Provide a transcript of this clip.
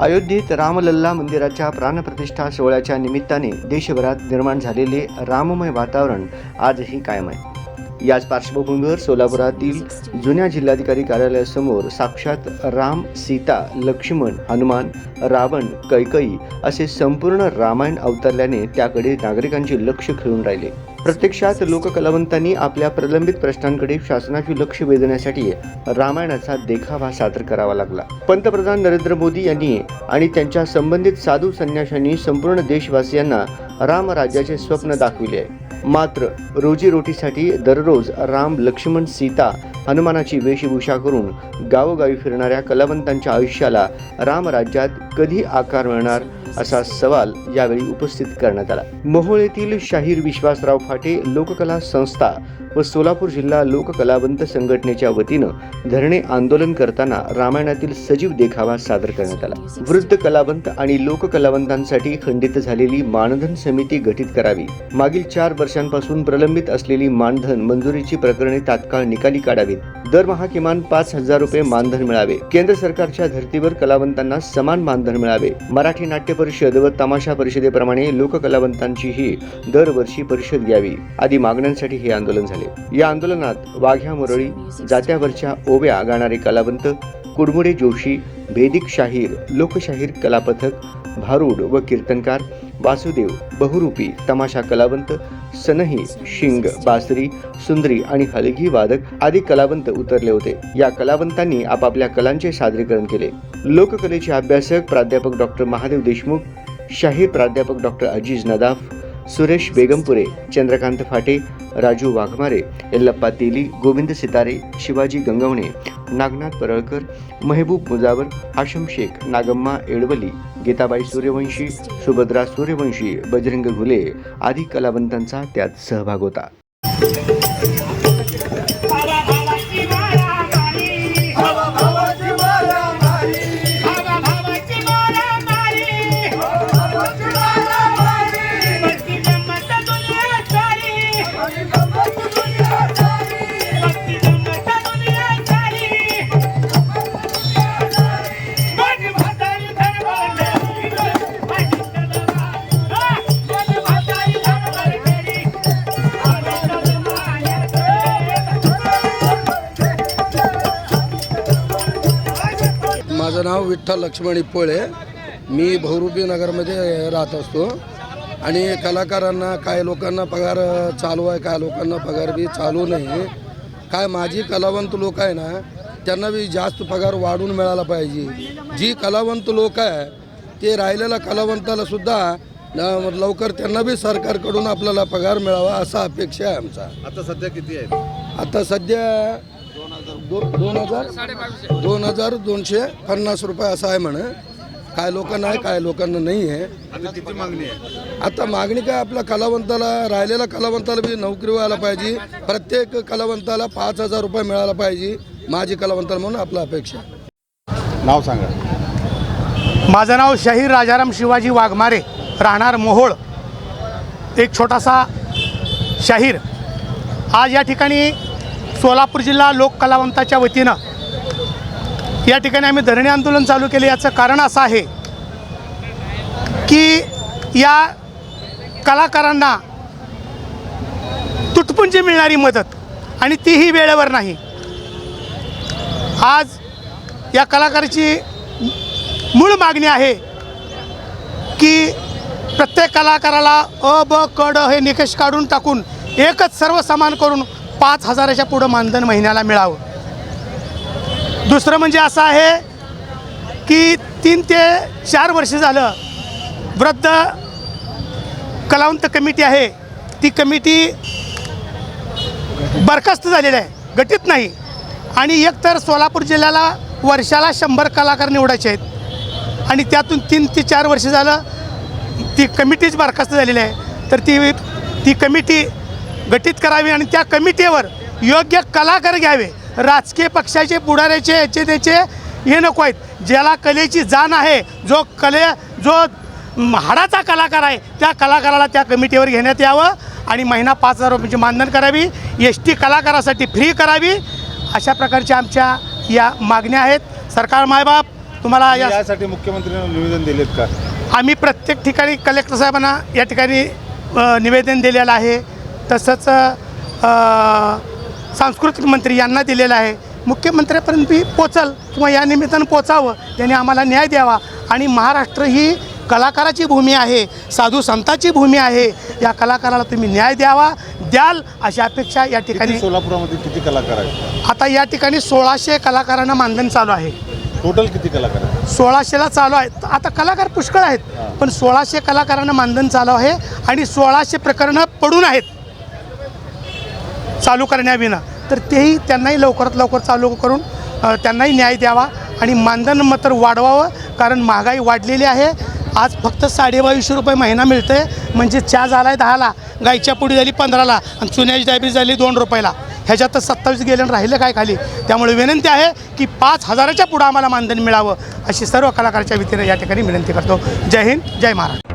अयोध्येत रामलल्ला मंदिराच्या प्राणप्रतिष्ठा सोहळ्याच्या निमित्ताने देशभरात निर्माण झालेले राममय वातावरण आजही कायम आहे. याच पार्श्वभूमीवर सोलापुरातील जुन्या जिल्हाधिकारी कार्यालयासमोर साक्षात राम सीता लक्ष्मण हनुमान रावण कैकई असे संपूर्ण रामायण अवतरल्याने त्याकडे नागरिकांचे लक्ष खिळून राहिले. प्रत्यक्षात लोककलावंतांनी आपल्या प्रलंबित प्रश्नांकडे शासनाचे लक्ष वेधण्यासाठी रामायणाचा देखावा सादर करावा लागला. पंतप्रधान नरेंद्र मोदी यांनी आणि त्यांच्या संबंधित साधू संन्याशांनी संपूर्ण देशवासियांना रामराज्याचे स्वप्न दाखविले. आहे मात्र रोजीरोटीसाठी दररोज राम लक्ष्मण सीता हनुमानाची वेशभूषा करून गावोगावी फिरणाऱ्या कलावंतांच्या आयुष्याला रामराज्यात कधी आकार मिळणार? असा सवाल यावेळी उपस्थित करण्यात आला. मोहोळ येथील शाहीर विश्वासराव फाटे लोककला संस्था व सोलापूर जिल्हा लोककलावंत संघटनेच्या वतीनं धरणे आंदोलन करताना रामायणातील सजीव देखावा सादर करण्यात आला. वृद्ध कलावंत आणि लोककलावंतांसाठी खंडित झालेली मानधन समिती गठीत करावी. मागील चार वर्षांपासून प्रलंबित असलेली मानधन मंजुरीची प्रकरणे तात्काळ निकाली काढावीत. दरमहा किमान पाच हजार रुपये मानधन मिळावे. केंद्र सरकारच्या धर्तीवर कलावंतांना समान मानधन मिळावे. मराठी नाट्य परिषद व तमाशा परिषदेप्रमाणे लोककलावंतांचीही दरवर्षी परिषद घ्यावी आदी मागण्यांसाठी हे आंदोलन झाले. या आंदोलनात वाघ्या मुरळी जात्यावरच्या ओव्या गाणारे कलावंत कुडमुडे जोशी भेदिक शाहीर लोकशाहीर कलापथक भारूड व कीर्तनकार वासुदेव बहुरूपी तमाशा कलावंत सनही शिंग बासरी सुंदरी आणि हलगी वादक आदी कलावंत उतरले होते. या कलावंतांनी आपापल्या कलांचे सादरीकरण केले. लोककलेचे अभ्यासक प्राध्यापक डॉक्टर महादेव देशमुख शाहीर प्राध्यापक डॉक्टर अजीज नदाफ सुरेश बेगमपुरे चंद्रकांत फाटे राजू वाघमारे यल्लप्पा तेली गोविंद सितारे शिवाजी गंगवणे नागनाथ परळकर महबूब मुजावर हाशम शेख नागम्मा एडवली गीताबाई सूर्यवंशी सुभद्रा सूर्यवंशी बजरंग घुले आदी कलावंतांचा त्यात सहभाग होता. नाव विठ्ठल लक्ष्मण इप्पोळे मी बहुरूपी नगरमध्ये राहत असतो. आणि कलाकारांना काय लोकांना पगार चालू आहे काय लोकांना पगार बी चालू नाही. काय माझी कलावंत लोक आहे ना त्यांना बी जास्त पगार वाढून मिळाला पाहिजे. जी कलावंत लोक आहे ते राहिलेल्या कलावंताला सुद्धा लवकर त्यांना बी सरकारकडून आपल्याला पगार मिळावा असा अपेक्षा आहे आमचा. आता सध्या किती आहेत आता सध्या दो दोन हजार दोन हजार दोनशे पन्नास रुपये असं आहे म्हणे. काय लोकांना आहे काय लोकांना नाही आहे. किती मागणी आहे. आता मागणी काय आपल्या कलावंताला राहिलेल्या कलावंताला बी नोकरी व्हायला पाहिजे. प्रत्येक कलावंताला पाच हजार रुपये मिळायला पाहिजे. माझी कलावंताला म्हणून आपला अपेक्षा. नाव सांगा. माझं नाव शाहीर राजाराम शिवाजी वाघमारे राहणार मोहोळ. एक छोटासा शाहीर. आज या ठिकाणी सोलापूर जिल्हा लोक कलावंताच्या वतीनं. या ठिकाणी आम्ही धरणे आंदोलन चालू केले. याचं कारण असं आहे की या कलाकारांना तुटपुंजी मिळणारी मदत आणि तीही वेळेवर नाही. आज या कलाकाराची मूळ मागणी आहे की प्रत्येक कलाकाराला अ ब क ड हे निकष काढून टाकून एकच सर्व समान करून पाच हजाराच्या पुढं मानधन महिन्याला मिळावं. दुसरं म्हणजे असं आहे की तीन ते चार वर्ष झालं वृद्ध कलावंत कमिटी आहे. ती कमिटी बरखास्त झालेली आहे गटीत नाही. आणि एकतर सोलापूर जिल्ह्याला वर्षाला शंभर कलाकार निवडायचे आहेत. आणि त्यातून तीन ते चार वर्ष झालं ती कमिटीच बरखास्त झालेली आहे. तर ती ती कमिटी गठीत करावी आणि त्या कमिटीवर योग्य कलाकार घ्यावे. राजकीय पक्षाचे पुढाऱ्याचे याचे त्याचे हे नको आहेत. ज्याला कलेची जाण आहे जो कले जो हाडाचा कलाकार आहे त्या कलाकाराला त्या कमिटीवर घेण्यात यावं आणि महिना पाच हजार रुपयाची मानधन करावी. एस टी कलाकारासाठी फ्री करावी. अशा प्रकारच्या आमच्या या मागण्या आहेत. सरकार मायबाप तुम्हाला या यासाठी मुख्यमंत्र्यांना निवेदन दिलेत का? आम्ही प्रत्येक ठिकाणी कलेक्टर साहेबांना या ठिकाणी अ, निवेदन दिलेलं आहे. तसंच सांस्कृतिक मंत्री यांना दिलेलं आहे. मुख्यमंत्र्यापर्यंत बी पोचल किंवा या निमित्तानं पोचावं त्यांनी आम्हाला न्याय द्यावा. आणि महाराष्ट्र ही कलाकाराची भूमी आहे साधू संतांची भूमी आहे. या कलाकाराला तुम्ही न्याय द्यावा द्याल अशी अपेक्षा या ठिकाणी सोलापुरामध्ये किती कलाकार आहेत? आता या ठिकाणी सोळाशे कलाकारांना मानधन चालू आहे. टोटल किती कलाकार आहेत? सोळाशेला चालू आहे. त- आता कलाकार पुष्कळ आहेत पण सोळाशे कलाकारांना मानधन चालू आहे आणि सोळाशे प्रकरणं पडून आहेत. चालू करण्याविना. तर तेही त्यांनाही लवकरात लवकर चालू करून त्यांनाही न्याय द्यावा आणि मानधन मात्र वाढवावं कारण महागाई वाढलेली आहे. आज फक्त साडेबावीसशे रुपये महिना मिळते म्हणजे चहा झाला आहे दहाला गाईच्या पुढे झाली पंधराला आणि चुन्याची डायबी झाली दोन रुपयाला. ह्याच्यात सत्तावीस गेल्यानं राहिलं काय खाली? त्यामुळे विनंती आहे की पाच हजाराच्या पुढं आम्हाला मानधन मिळावं अशी सर्व कलाकाराच्या वतीनं या ठिकाणी विनंती करतो. जय हिंद जय महाराष्ट्र.